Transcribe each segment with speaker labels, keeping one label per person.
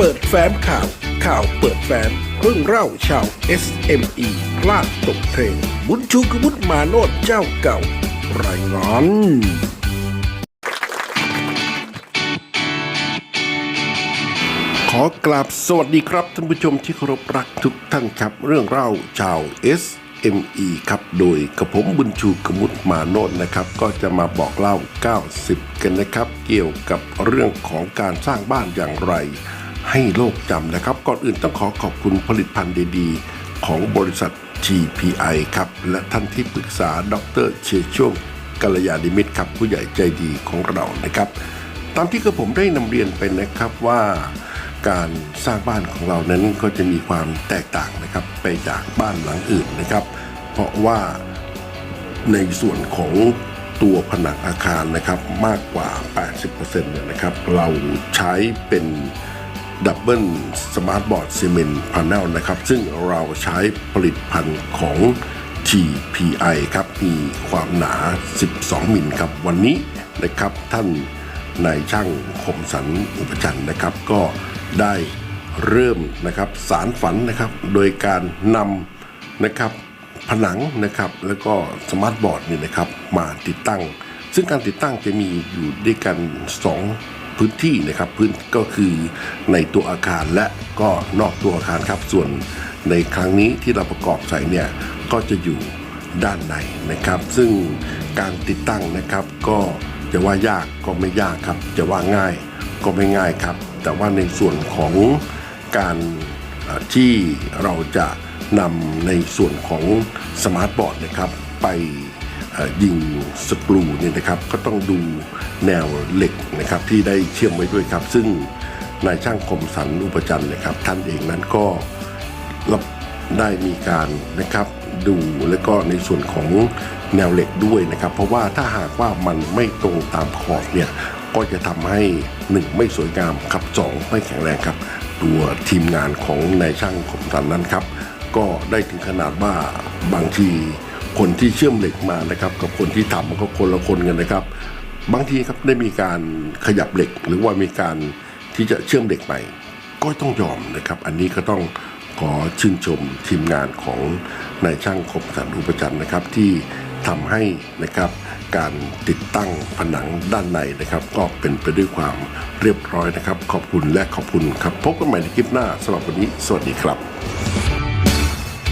Speaker 1: เปิดแฟ้มข่าว ข่าวเปิดแฟ้มเรื่องเล่าชาว SME พลาดตกเทรนบุญชูกบุตมาโนดเจ้าเก่า รายงานขอกราบสวัสดีครับท่านผู้ชมที่เคารพรักทุกท่านครับ เรื่องเล่าชาว SME ครับ โดยกระผมบุญชูกมุตมาโนดนะครับ ก็จะมาบอกเล่า 90 กันนะครับ เกี่ยวกับเรื่องของการสร้างบ้านอย่างไร ให้โลกจำนะครับ ก่อนอื่นต้องขอขอบคุณผลิตภัณฑ์ดีๆ ของบริษัท GPI ครับ และท่านที่ปรึกษาดรเชช่วงกัลยาณิมิตรครับผู้ใหญ่ใจดีของเรานะครับ ตามที่กระผมได้นำเรียนไปนะครับว่าการสร้างบ้านของเรานั้นก็จะมีความแตกต่างนะครับไปจากบ้านหลังอื่นนะครับ เพราะว่าในส่วนของตัวผนังอาคารนะครับมากกว่า 80%เนี่ยนะครับ เราใช้เป็น ดับเบิลสมาร์ทบอร์ดซีเมนต์พาร์เนลนะครับ ซึ่งเราใช้ผลิตภัณฑ์ของ TPI ครับ มีความหนา 12 มิลครับ วันนี้นะครับท่านนายช่างคมสันอุปจันทร์นะครับ ก็ได้เริ่มนะครับสารฝันนะครับ โดยการนำนะครับผนังนะครับแล้วก็สมาร์ทบอร์ดนี่นะครับมาติดตั้ง ซึ่งการติดตั้งจะมีอยู่ด้วยกัน 2 พื้นที่นะครับพื้นก็คือในตัวอาคารและก็นอกตัวอาคารครับ ส่วนในครั้งนี้ที่เราประกอบใส่เนี่ยก็จะอยู่ด้านในนะครับ ซึ่งการติดตั้งนะครับ ก็จะว่ายากก็ไม่ยากครับ จะว่าง่ายก็ไม่ง่ายครับ แต่ว่าในส่วนของการที่เราจะนำในส่วนของสมาร์ทบอร์ดนะครับไป ยิงสกรูเนี่ยนะครับก็ต้องดูแนวเหล็กนะครับที่ได้เชื่อมไว้ด้วยครับ ซึ่งนายช่างคมสันอุปจันทร์นะครับ ท่านเองนั้นก็รับได้มีการนะครับดูแล้วก็ในส่วนของแนวเหล็กด้วยนะครับ เพราะว่าถ้าหากว่ามันไม่ตรงตามขอบเนี่ยก็จะทำให้หนึ่งไม่สวยงามครับสองไม่แข็งแรงครับ ตัวทีมงานของนายช่างคมสันนั้นครับ ก็ได้ถึงขนาดว่าบางที คนที่เชื่อมเหล็กมานะครับ กับคนที่ทำมันก็คนละคนกันนะครับ บางทีครับได้มีการขยับเหล็ก หรือว่ามีการที่จะเชื่อมเหล็กใหม่ก็ต้องยอมนะครับ อันนี้ก็ต้องขอชื่นชมทีมงานของนายช่างคมสันอุปจันทร์นะครับที่ทำให้นะครับการติดตั้งผนังด้านในนะครับ ก็เป็นไปด้วยความเรียบร้อยนะครับ ขอบคุณและขอบคุณครับ พบกันใหม่ในคลิปหน้าสำหรับวันนี้ สวัสดีครับ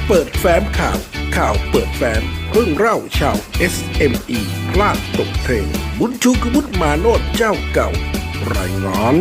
Speaker 1: เปิดแฟ้มข่าว ข่าวเปิดแฟ้มเรื่องเล่าชาว SME พลาดตกเทรนบุญชูกบุญมาโนดเจ้าเก่ารายงาน